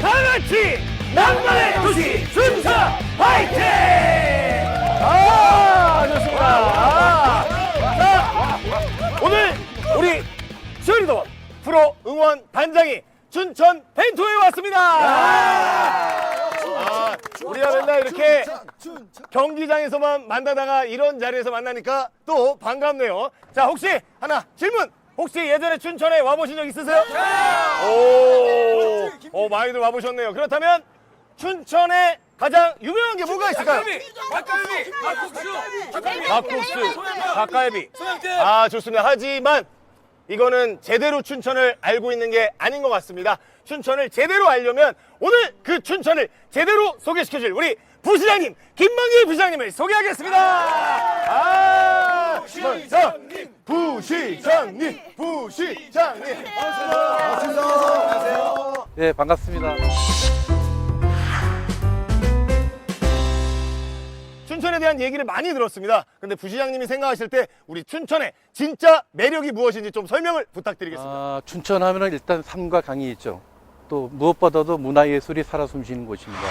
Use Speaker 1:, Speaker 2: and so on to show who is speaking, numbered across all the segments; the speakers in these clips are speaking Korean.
Speaker 1: 그렇지 낭만의 도시 순천 화이팅! 아 좋습니다. 아, 자 오늘 우리 치어리더 프로 응원 단장이 춘천 벤토에 왔습니다. 아, 우리가 맨날 이렇게 경기장에서만 만나다가 이런 자리에서 만나니까 또 반갑네요. 자, 혹시 하나 질문. 혹시 예전에 춘천에 와보신 적 있으세요? 오, 오, 많이들 와보셨네요. 그렇다면 춘천에 가장 유명한 게 뭐가 있을까요?
Speaker 2: 닭갈비, 닭국수,
Speaker 1: 막국수, 닭갈비.
Speaker 2: 소양제.
Speaker 1: 아, 좋습니다. 하지만 이거는 제대로 춘천을 알고 있는 게 아닌 것 같습니다. 춘천을 제대로 알려면 오늘 그 춘천을 제대로 소개시켜줄 우리 부시장님, 김만기 부시장님을 소개하겠습니다. 아, 부시장님, 부시장님, 부시장님. 반갑습니다.
Speaker 3: 네, 반갑습니다.
Speaker 1: 춘천에 대한 얘기를 많이 들었습니다. 근데 부시장님이 생각하실 때 우리 춘천의 진짜 매력이 무엇인지 좀 설명을 부탁드리겠습니다.
Speaker 3: 아, 춘천 하면은 일단 산과 강이 있죠. 또 무엇보다도 문화예술이 살아 숨쉬는 곳입니다.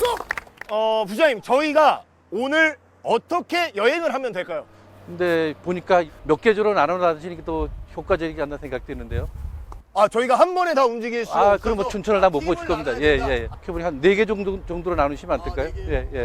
Speaker 1: 쏙쏙. 어, 부장님, 저희가 오늘 어떻게 여행을 하면 될까요?
Speaker 3: 근데 보니까 몇 계절로 나눠놔시니까 또 효과적이지 않나 생각되는데요.
Speaker 1: 아, 저희가 한 번에 다 움직일 수
Speaker 3: 아, 그럼 뭐 춘천을 다 못 보실 겁니다. 예. 예. 이렇게 보니 한네 개 정도, 정도로 나누시면 안 될까요?
Speaker 1: 네 개.
Speaker 3: 예, 예.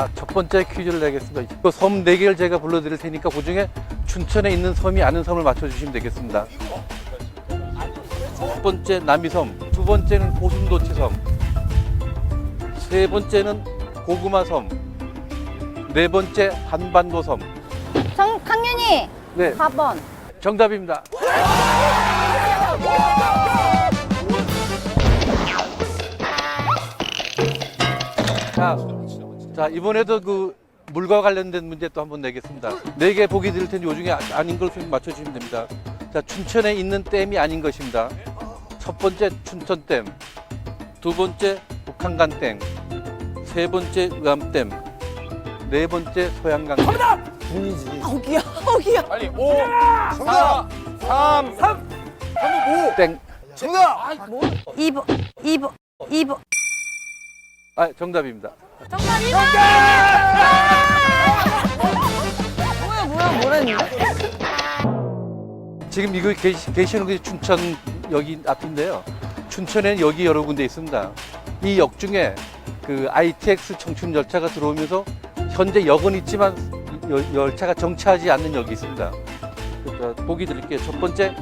Speaker 3: 자, 첫 번째 퀴즈를 내겠습니다. 그 섬 네 개를 제가 불러드릴 테니까 그 중에 춘천에 있는 섬이 아는 섬을 맞춰주시면 되겠습니다. 첫 번째 남이섬, 두 번째는 고순도치섬, 세 번째는 고구마섬, 네 번째 한반도섬.
Speaker 4: 정, 강윤희
Speaker 3: 네,
Speaker 4: 4번
Speaker 3: 정답입니다. 자, 자 이번에도 그 물과 관련된 문제 또 한번 내겠습니다. 네 개 보기 드릴 텐데 요 중에 아- 아닌 것을 맞춰주시면 됩니다. 자, 춘천에 있는 댐이 아닌 것입니다. 첫 번째 춘천댐, 두 번째 북한간댐, 세 번째 의암댐, 네 번째 소양강.
Speaker 4: 어기야 어기야
Speaker 2: 빨리 5, 4, 3, 3.
Speaker 3: 땡.
Speaker 1: 정답.
Speaker 4: 2번 2번 2번
Speaker 3: 아, 정답입니다.
Speaker 4: 정답 2번 뭐야 뭐야 뭐랬는데
Speaker 3: 지금 이거 계시, 계시는 게 춘천 여기 앞인데요. 춘천에는 여기 여러 군데 있습니다. 이 역 중에 그 ITX 청춘 열차가 들어오면서 현재 역은 있지만 여- 열차가 정차하지 않는 역이 있습니다. 자, 보기 드릴게요. 첫 번째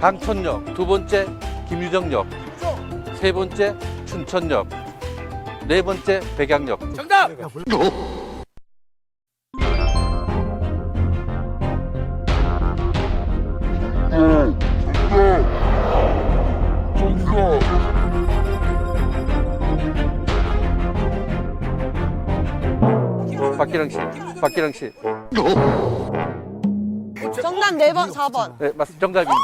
Speaker 3: 강촌역, 두 번째 김유정역, 세 번째 춘천역, 네 번째 백양역.
Speaker 2: 정답.
Speaker 3: 박기랑 씨, 박기랑 씨.
Speaker 4: 정답 4번 4번
Speaker 3: 네, 맞습니다. 정답입니다.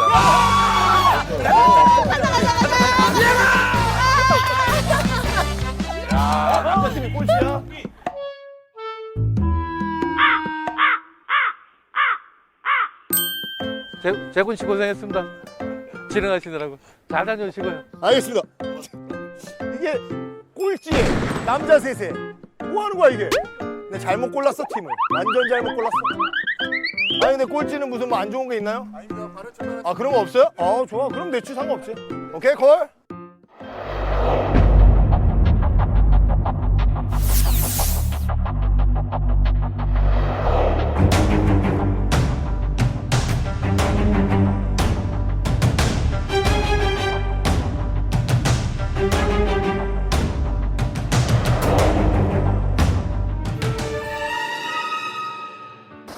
Speaker 1: 아, 남자팀이 꼴찌야.
Speaker 3: 재, 재군 씨 고생했습니다. 진행하시느라고. 잘 다녀오시고요.
Speaker 1: 알겠습니다. 이게 꼴찌 남자 셋에 뭐 하는 거야 이게? 내 잘못 골랐어 팀을. 완전 잘못 골랐어. 아니 근데 꼴찌는 무슨 뭐 안 좋은 게 있나요? 아 그런 거 없어요? 아 좋아. 그럼 내취 상관없지. 오케이 콜.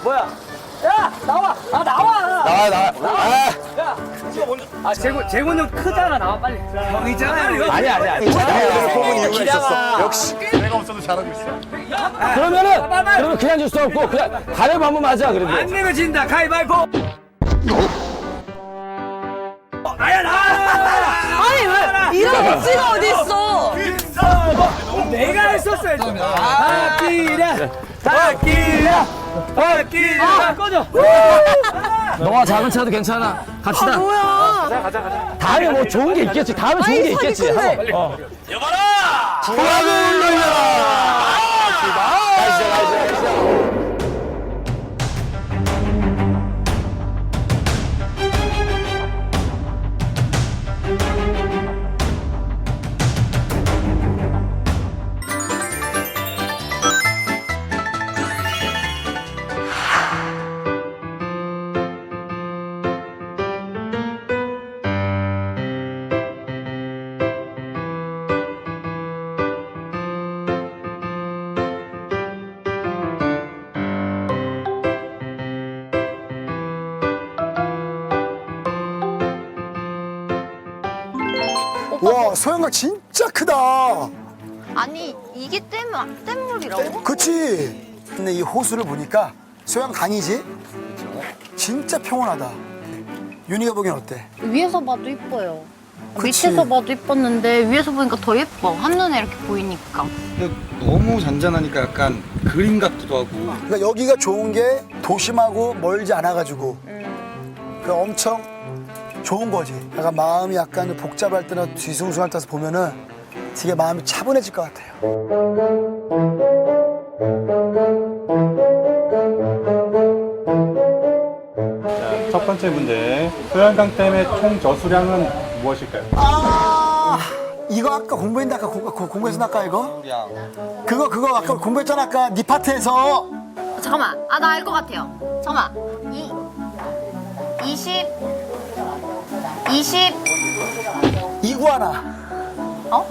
Speaker 5: 뭐야? 야 나와. 아 나와.
Speaker 1: 나와 나와. 아,
Speaker 5: 아 재곤 재곤 형 크잖아 나와 빨리. 형 있잖아. 아니 아니 아니.
Speaker 1: 내가 뽑은 이유가 있었어. 역시 내가 없어도 잘하고 있어.
Speaker 6: 그러면은 그러면 그냥 줄 수 없고 그냥 가위바위보 한번 하자 그래도
Speaker 5: 안 내면 진다 가위바위보. 아야 나.
Speaker 4: 아니 왜 이런 오지가 어디 있어?
Speaker 5: 내가 했었어야지. 아끼랴 아끼랴 아끼랴 꺼져.
Speaker 6: 너와 작은 차도 괜찮아. 갑시다.
Speaker 4: 뭐야?
Speaker 6: 다음에 뭐 좋은 게 있겠지. 다음에 좋은 게 있겠지. 어.
Speaker 1: 부활을
Speaker 7: 와 소영아 진짜 크다.
Speaker 4: 아니 이게 댐 댐물이라고?
Speaker 7: 그치? 근데 이 호수를 보니까 소영 강이지? 진짜 평온하다. 윤희가 보기엔 어때?
Speaker 8: 위에서 봐도 이뻐요.
Speaker 7: 그치.
Speaker 8: 밑에서 봐도 이뻤는데 위에서 보니까 더 예뻐. 한눈에 이렇게 보이니까.
Speaker 9: 근데 너무 잔잔하니까 약간 그림 같기도 하고
Speaker 7: 그러니까 여기가 좋은 게 도심하고 멀지 않아가지고 그 엄청 좋은 거지. 약간 마음이 약간 좀 복잡할 때나 뒤숭숭할 때서 보면은 되게 마음이 차분해질 것 같아요.
Speaker 10: 첫 번째 문제. 소양강 댐의 총 저수량은 무엇일까요?
Speaker 7: 아 이거 아까 공부했는데 아까 공, 공- 공부했었나 아까 이거? 그거 그거 아까 공부했잖아 아까 네 파트에서
Speaker 8: 잠깐만. 아, 나 알 것 같아요. 잠깐만. 이, 20, 20,
Speaker 7: 이구아나
Speaker 8: 어?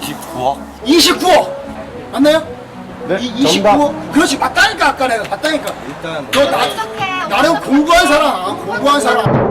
Speaker 9: 29억
Speaker 7: 29억 맞나요?
Speaker 10: 네,
Speaker 7: 이,
Speaker 10: 정답.
Speaker 7: 29억 그렇지 맞다니까 아까 내가 맞다니까
Speaker 9: 일단
Speaker 7: 너 나,
Speaker 8: 어떡해.
Speaker 7: 나는 공부한 사람 공부한 사람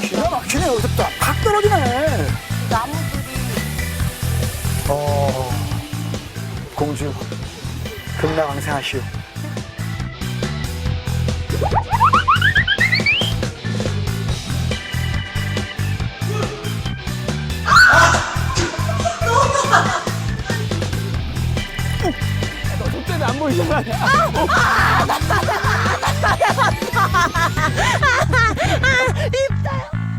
Speaker 7: 기가 막히네 어둡다. 팍 떨어지네.
Speaker 8: 나무들이
Speaker 7: 어 공주 금나왕생하시오.
Speaker 6: 안 보이잖아. I'm fell.